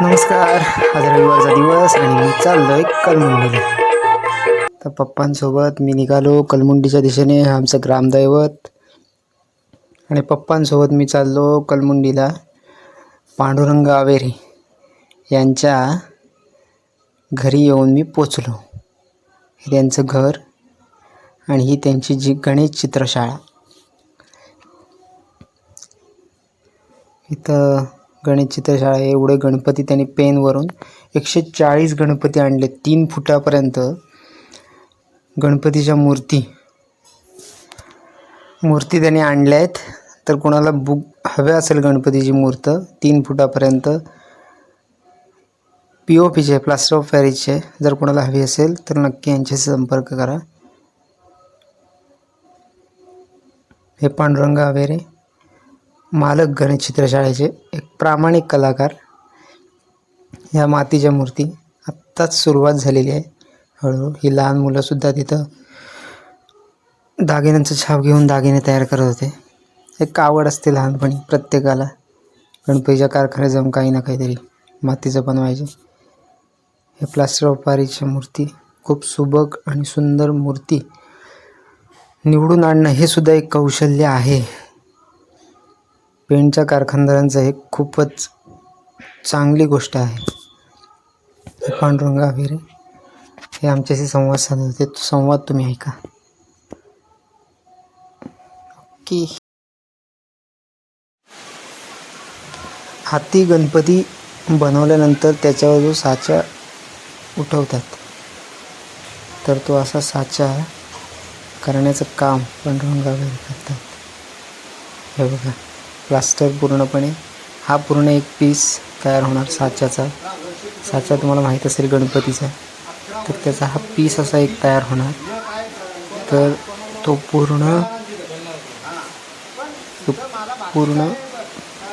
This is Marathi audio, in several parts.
नमस्कार. आज रविवारचा दिवस आणि मी चाललोय कलमुंडीला तर पप्पांसोबत मी निघालो कलमुंडीच्या दिशेने आमचं ग्रामदैवत. आणि पप्पांसोबत मी चाललो कलमुंडीला पांडुरंग आवेरी यांच्या घरी येऊन मी पोचलो. हे त्यांचं घर आणि ही त्यांची जी गणेश चित्रशाळा. इथं गणेश चित्रशाळा हे एवढे गणपती त्यांनी पेनवरून एकशे चाळीस गणपती आणले. तीन फुटापर्यंत गणपतीच्या मूर्ती मूर्ती त्यांनी आणल्या आहेत. तर कोणाला बुक हव्या असेल गणपतीची मूर्त तीन फुटापर्यंत पी ओ पीचे प्लास्टर ऑफ पॅरिसचे जर कोणाला हवी असेल तर नक्की यांच्याशी संपर्क करा. हे पांडुरंग आवेरे मालक गणेश चित्रशाळेचे एक प्रामाणिक कलाकार. ह्या मातीच्या मूर्ती आत्ताच सुरुवात झालेली आहे. हळूहळू ही लहान मुलंसुद्धा तिथं दागिन्यांचं छाप घेऊन दागिने तयार करत होते. एक आवड असते लहानपणी प्रत्येकाला. गणपतीच्या कारखान्यात जाऊन काही ना काहीतरी मातीचं बनवायचे. हे प्लास्टर ऑफ पॅरिसच्या मूर्ती खूप सुबक आणि सुंदर मूर्ती निवडून आणणं हे सुद्धा एक कौशल्य आहे. पेंटच्या कारखानदारांचं हे खूपच चांगली गोष्ट आहे. हे पांडुरंग हे आमच्याशी संवाद साधत होते तो संवाद तुम्ही ऐका. की हाती गणपती बनवल्यानंतर त्याच्यावर जो साचा उठवतात तर तो असा साचा करण्याचं काम पांडुरंग अभिरे करतात. हे बघा. प्लास्टर पूर्णपणे. हा पूर्ण एक पीस तयार होणार साच्याचा. साचा तुम्हाला माहीत असेल गणपतीचा. तर त्याचा हा पीस असा एक तयार होणार. तर तो पूर्ण तो पूर्ण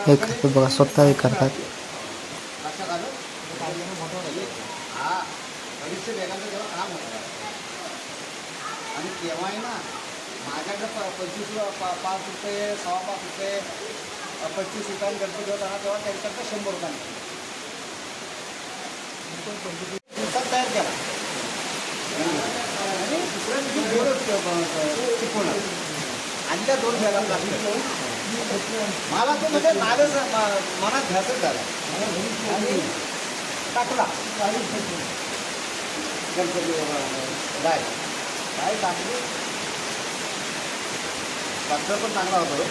हे करतात बघा स्वतः हे करतात. आणि तेव्हाही ना माझ्याकडे पंचवीस पाच रुपये सव्वा पाच रुपये पंचवीस रुपयाने गणपती होत ना तेव्हा त्यांच्याकडे शंभर रुपयाने दिवसात तयार केला आणि शिकवणार आणि त्या दोन बॅगा प्लास्टिक मला तो म्हणजे नादच मनात घ्यायचं झाला. आणि टाकला. गणपती गाय काय टाकली. डॉक्टर पण चांगला होतो.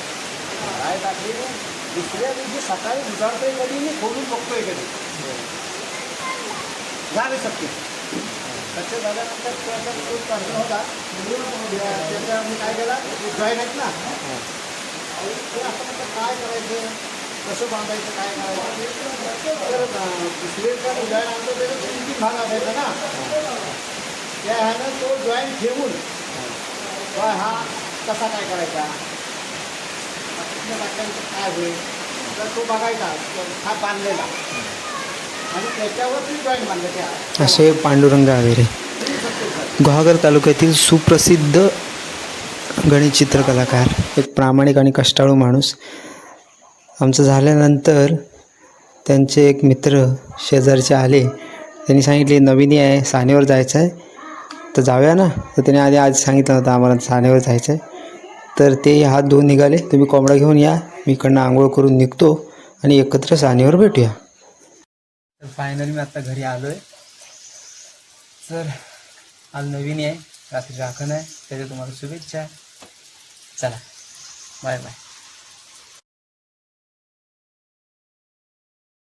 काय टाकली दुसऱ्या दिवशी सकाळी उजाडतोय कधी मी खोलून बघतोय कधी झाले शक्य तसे झाल्यानंतर त्याचा खूप प्रश्न होता. त्याच्या मी काय केला? जॉईन आहेत ना ते आपण काय करायचं? कसं बांधायचं काय करायचं? तर अं, जॉईन आणतो त्याचा तीन तीन भाग असायचा ना? त्या ह्यानं तो जॉईन ठेवून हा कसा काय करायचा? कुठल्या बाटल्यांचं काय होईल? तर तो बघायचा हा बांधलेला. आणि त्याच्यावरती जॉईन बांधलं त्या. असे पांडुरंग आवेरे गुहागर तालुक्यातील सुप्रसिद्ध गणित चित्रकलाकार एक प्रामाणिक आणि कष्टाळू माणूस. आमचं झाल्यानंतर त्यांचे एक मित्र शेजारचे आले. त्यांनी सांगितले नवीन आहे सानेवर जायचं आहे तर जाऊया ना. तर त्याने आधी आज सांगितलं होतं आम्हाला सानेवर जायचं आहे तर ते हात धुवून निघाले. तुम्ही कोंबडा घेऊन या. मी इकडनं आंघोळ करून निघतो आणि एकत्र सानेवर भेटूया. तर फायनली मी आता घरी आलो आहे तर आज नवीन आहे. रात्री राखण आहे. त्याच्या तुम्हाला शुभेच्छा. चला. Bye bye.